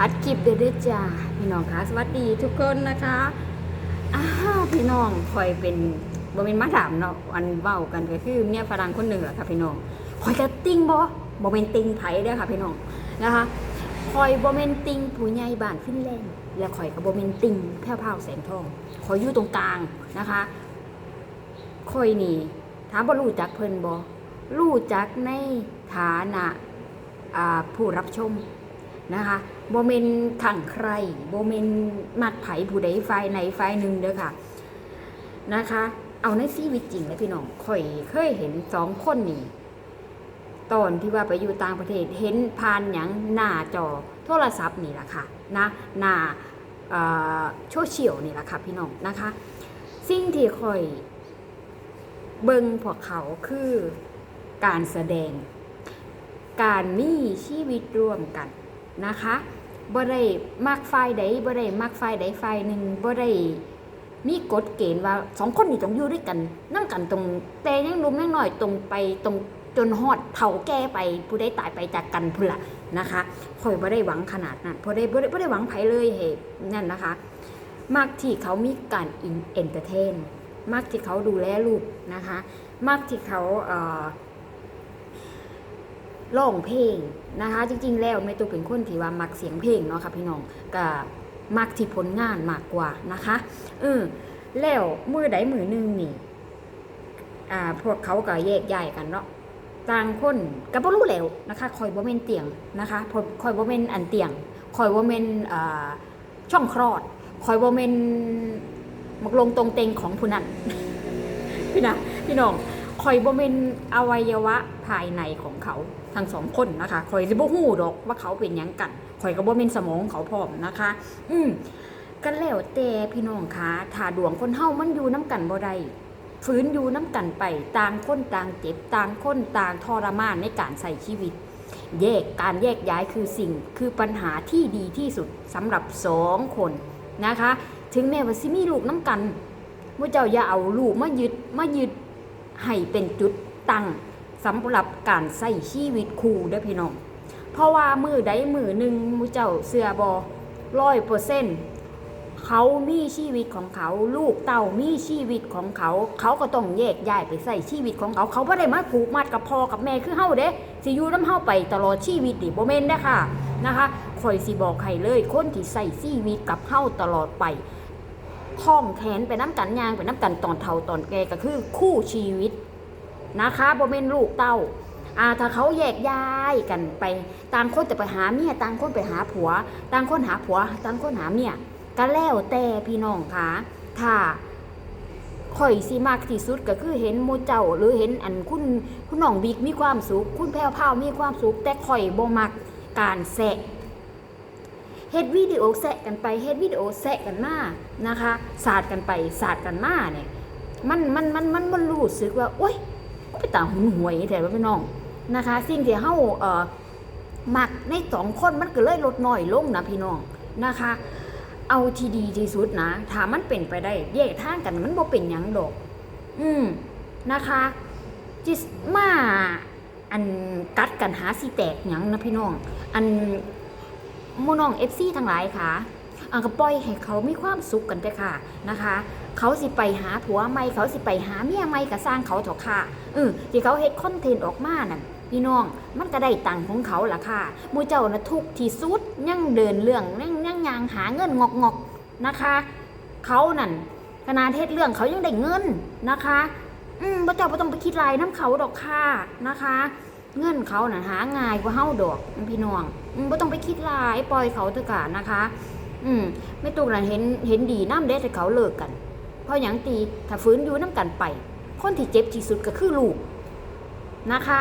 อัดคลิปเด้อเด้อจ้าพี่น้องคะสวัสดีทุกคนนะคะอ้าพี่น้องคอยเป็นบ่เป็นมาถามเนาะอันเว้ากันก็คือเมียฝรั่งคนหนึ่งแหละค่ะพี่น้องคอยจะติงบ่บ่เป็นติงไผเด้อค่ะพี่น้องนะคะคอยบ่เป็นติงผู้ใหญ่บ้านฟินแลนด์และคอยก็บ่เป็นติงแพ้วพาวแสงทองคอยอยู่ตรงกลางนะคะคอยนี่ถามบ่รู้จักเพิ่นบ่รู้จักในฐานะผู้รับชม นะคะโบเมนขังใครโบเมนมักไผ่ผู้ใดไฟไหนไฟหนึ่งเด้อค่ะนะคะ เอาในชีวิตจริงเลยพี่น้องข่อยเคยเห็นสองคนนี่ตอนที่ว่าไปอยู่ต่างประเทศเห็นผ่านอย่างหน้าจอโทรศัพท์นี่แหละค่ะนะหน้าโซเชียลนี่แหละค่ะพี่น้องนะคะ สิ่งที่ข่อยเบิ่งพวกเขาคือการแสดง การมีชีวิตร่วมกัน นะคะบ่ได้มักฝ่ายใดบ่ได้มักฝ่ายใดฝ่ายหนึ่งบ่ได้มีกฎเกณฑ์ว่าสองคนนี่ต้องอยู่ด้วยกันนั่งกันตรงแต่ยังหนุ่มยังน้อยตรงไปตรงจนฮอดเฒ่าแก่ไปผู้ใดตายไปจากกันพุ่นละนะคะข่อยบ่ได้หวังขนาดนั้นบ่ได้บ่ได้บ่ได้หวังไผเลยเหตุนั่นนะคะมักที่เขามีการอินเอนเตอร์เทนมักที่เขาดูแลลูกนะคะมักที่เขาเอ่อ ร้องเพลงนะคะ จริง ๆ แล้วแม่ตูเป็นคนที่ว่ามักเสียงเพลงเนาะค่ะพี่น้องก็มักที่ผลงานมากกว่านะคะเออแล้วมือใดมือหนึงนี่อ่าพวกเขาก็แยกย้ายกันเนาะต่างคนก็บ่รู้แล้วนะคะคอยบ่แม่นเตียงนะคะพคอยบ่แม่นอันเตียงคอยบ่แม่นอ่าช่องคลอดคอยบ่แม่นมักลงตรงเต็งของผู้นั้นพี่นะพี่น้อง คอยบ่แม่นอวัยวะภายในของเขาทั้งสองคนนะคะคอยสิบ่ฮู้ดอกว่าเขาเป็นหยังกันคอยก็บ่แม่นสมองเขาพร้อมนะคะ อืมกันแล้วแต่พี่น้องคะถ้าดวงคนเฮามันอยู่น้ำกันบ่ได้ฟื้นอยู่น้ำกันไปต่างคนต่างเจ็บต่างคนต่างทรมานในการใส่ชีวิต แยกการแยกย้ายคือสิ่งคือปัญหาที่ดีที่สุดสำหรับสองคนนะคะ ถึงแม้ว่าสิมีลูกน้ำกันว่าเจ้าอย่าเอาลูกมายึดมายึด ให้เป็นจุดตั้งสำหรับการใส่ชีวิตคู่เด้อพี่น้อง เพราะว่ามือใดมือหนึ่งมูเจ้าเสือบอร้อยเปอร์เซ็นต์เขามีชีวิตของเขา ลูกเต่ามีชีวิตของเขา เขาก็ต้องแยกย้ายไปใส่ชีวิตของเขา เขาไม่ได้มาผูกมัดกับพ่อกับแม่คือเฮาเด้สิอยู่น้ำเฮาไปตลอดชีวิตดิบ่แม่นเด้ค่ะนะคะคอยสิบอกให้เลยคนที่ใส่ชีวิตกับเฮาตลอดไป ท่องแขนไปน้ำกันยางไปน้ำกันตอนเท่าตอนแก่ก็คือคู่ชีวิตนะคะบ่เป็นลูกเต้าอาถ้าเขาแยกย้ายกันไปต่างคนจะไปหาเมียต่างคนไปหาผัว ต่างคนหาผัว ต่างคนหาเมียก็แล้วแต่พี่น้องค่ะถ้าข่อยสิมากที่สุดก็คือเห็นโมเจ้า หรือเห็นอันคุณคุณน้องบิ๊กมีความสุขคุณแพรวพราวมีความสุขแต่ข่อยบ่มักการแสะ เฮ็ดวิดีโอแซะกันไปเฮ็ดวิดีโอแซะกันมานะคะสาดกันไปสาดกันมาเนี่ยมันมันมันมันมันรู้สึกว่าโอ๊ยก็ไปตามหุนหวยแถวพี่น้องนะคะ สิ่งที่เฮาเอ่อมักในสองคนมันก็เลยลดน้อยลงนะพี่น้องนะคะ เอาที่ดีที่สุดนะถ้ามันเป็นไปได้แยกทางกันมันบ่เป็นหยังดอก อืมนะคะจิสมาอันกัดกันหาสิแตกหยังนะพี่น้อง อัน มูน้องเอฟซีทั้งหลายค่ะอันก็ปล่อยให้เขามีความสุขกันไปค่ะนะคะ เขาสิไปหาผัวใหม่เขาสิไปหาเมียใหม่ก็สร้างเขาเถอะค่ะเออที่เขาเฮ็ดคอนเทนต์ออกมานั่นพี่น้องมันก็ได้ตังค์ของเขาล่ะค่ะมูเจ้านะทุกที่สุดยังเดินเรื่องยังยังยางหาเงินงอกงอกนะคะ เขานั่นขนาดเฮ็ดเรื่องเขายังได้เงินนะคะ อืมพระเจ้าบ่ต้องไปคิดลายน้ำเขาดอกค่ะนะคะ เงินเขาน่ะหาง่ายกว่าเฮาดอกพี่น้อง บ่ต้องไปคิดหลายปล่อยเขาเถอะค่ะนะคะ อืมไม่ตุกน่ะเห็นเห็นดีน้ำเด็ดให้เขาเลิกกัน เพราะหยังตีถ้าฟื้นอยู่น้ำกันไป คนที่เจ็บที่สุดก็คือลูกนะคะ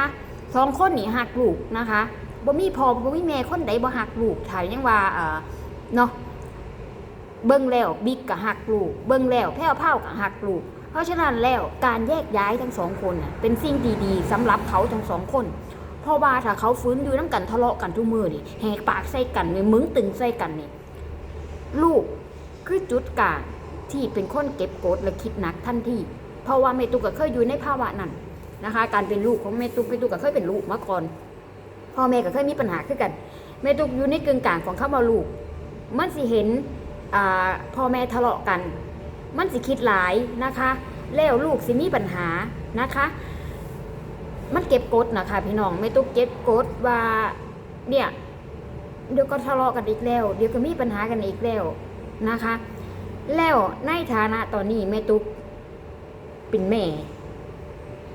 สองคนนี่หักลูกนะคะบ่มีพ่อบ่มีแม่คนใดบ่หักลูกถ่ายยังว่าเออเนาะเบิ่งแล้วบิ๊กก็หักลูก เบิ่งแล้วแพ้วเผาก็หักลูก เพราะฉะนั้นแล้วการแยกย้ายทั้งสองคนน่ะเป็นสิ่งดีๆสำหรับเขาทั้งสองคน เพราะว่าถ้าเขาฟื้นอยู่น้ำกันทะเลาะกันทุกมือนี่แหกปากใส่กันนี่มึงตึงใส่กันนี่ลูกคือจุดกลางที่เป็นคนเก็บกดและคิดหนักทันทีเพราะว่าเมตุกก็เคยอยู่ในภาวะนั้นนะคะ การเป็นลูกของเมตุกเมตุกก็เคยเป็นลูกมาก่อนพ่อแม่ก็เคยมีปัญหาคือกันแม่ตุกอยู่ในกึ่งกลางของคำว่าลูก มันสิเห็นอ่าพ่อแม่ทะเลาะกัน มันสิคิดหลายนะคะ แล้วลูกสิมีปัญหานะคะ มันเก็บกดนะคะพี่น้องไม่ต้องเก็บกดว่าเนี่ยเดี๋ยวก็ทะเลาะกันอีกแล้ว เดี๋ยวก็มีปัญหากันอีกแล้วนะคะ แล้วในฐานะตอนนี้แม่ตุ๊กเป็นแม่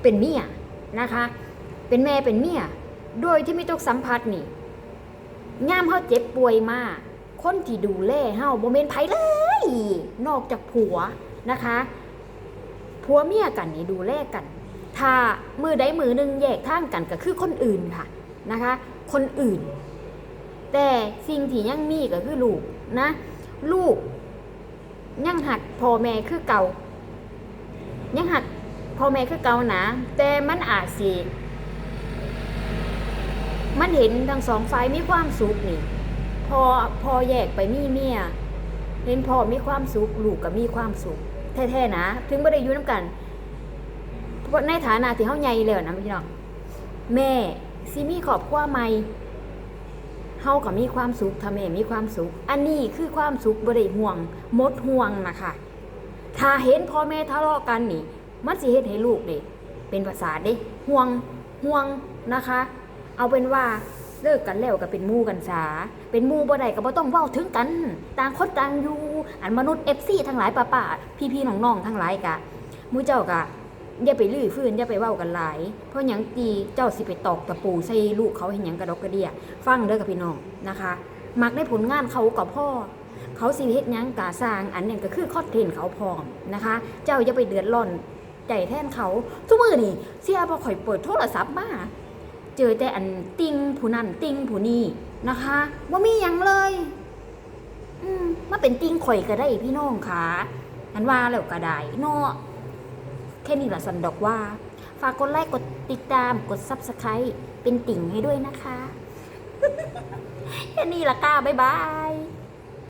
เป็นเมียนะคะ เป็นแม่เป็นเมียโดยที่ไม่ต้องสัมผัสนี่ย่ามเฮาเจ็บป่วยมากคนที่ดูแลเฮาบ่แม่นไผเลย นอกจากผัวนะคะผัวเมียกันนี่ดูแลกัน ถ้ามือใดมือหนึ่งแยกทางกันก็คือคนอื่นค่ะนะคะ คนอื่น แต่สิ่งที่ยังมีก็คือลูกนะ ลูกยังหักพ่อแม่คือเก่า ยังหักพ่อแม่คือเก่านะ แต่มันอาจสิมันเห็นทั้งสองฝ่ายมีความสุขนี่พอพอแยกไปมีเมียเห็นพ่อมีความสุขลูกก็มีความสุขแท้ๆนะ ถึงไม่ได้ยู่น้ำกัน ในฐานะที่เฮาใหญ่แล้วนะพี่น้องแม่สิมีครอบครัวใหม่เฮาก็มีความสุขถ้าแม่มีความสุข อันนี้คือความสุขบ่ได้ห่วงหมดห่วงนะคะถ้าเห็นพ่อแม่ทะเลาะกันนี่ มันสิเฮ็ดให้ลูกเด้เป็นภาษาเด้ห่วงห่วงนะคะ เอาเป็นว่าเลิกกันแล้วก็เป็นมู่กันสา เป็นมู่บ่ได้ก็บ่ต้องเว้าถึงกัน ต่างคนต่างอยู่ อันมนุษย์ FC ทั้งหลายป้าๆพี่ๆน้องๆทั้งหลายกะมู่เจ้ากะ อย่าไปลื้อฟื้นอย่าไปเว้ากันหลาย เพราะหยังตีเจ้าสิไปตอกตะปูใส่ลูกเขาเห็นหยังกระดกกระเดียฟังเด้อกับพี่น้องนะคะมักได้ผลงานเขากับพ่อ เขาสิเฮ็ดหยังกาสร้าง อันนี้ก็คือคอนเทนเขาพร้อมนะคะ เจ้าอย่าไปเดือดร้อนใจแทนเขา ทุกมือนี่เสียบ่ข่อยเปิดโทรศัพท์มาเจอแต่อันติงผู้นั่นติงผู้นี้นะคะว่ามีหยังเลยอืมมาเป็นติงข่อยก็ได้พี่น้องค่ะอันว่าแล้วก็ได้เนาะ แค่นี้ละสันดอกว่า ฝากกดไลค์กดติดตามกด Subscribe เป็นติ่งให้ด้วยนะคะ แค่นี้ละก้าบ๊ายบาย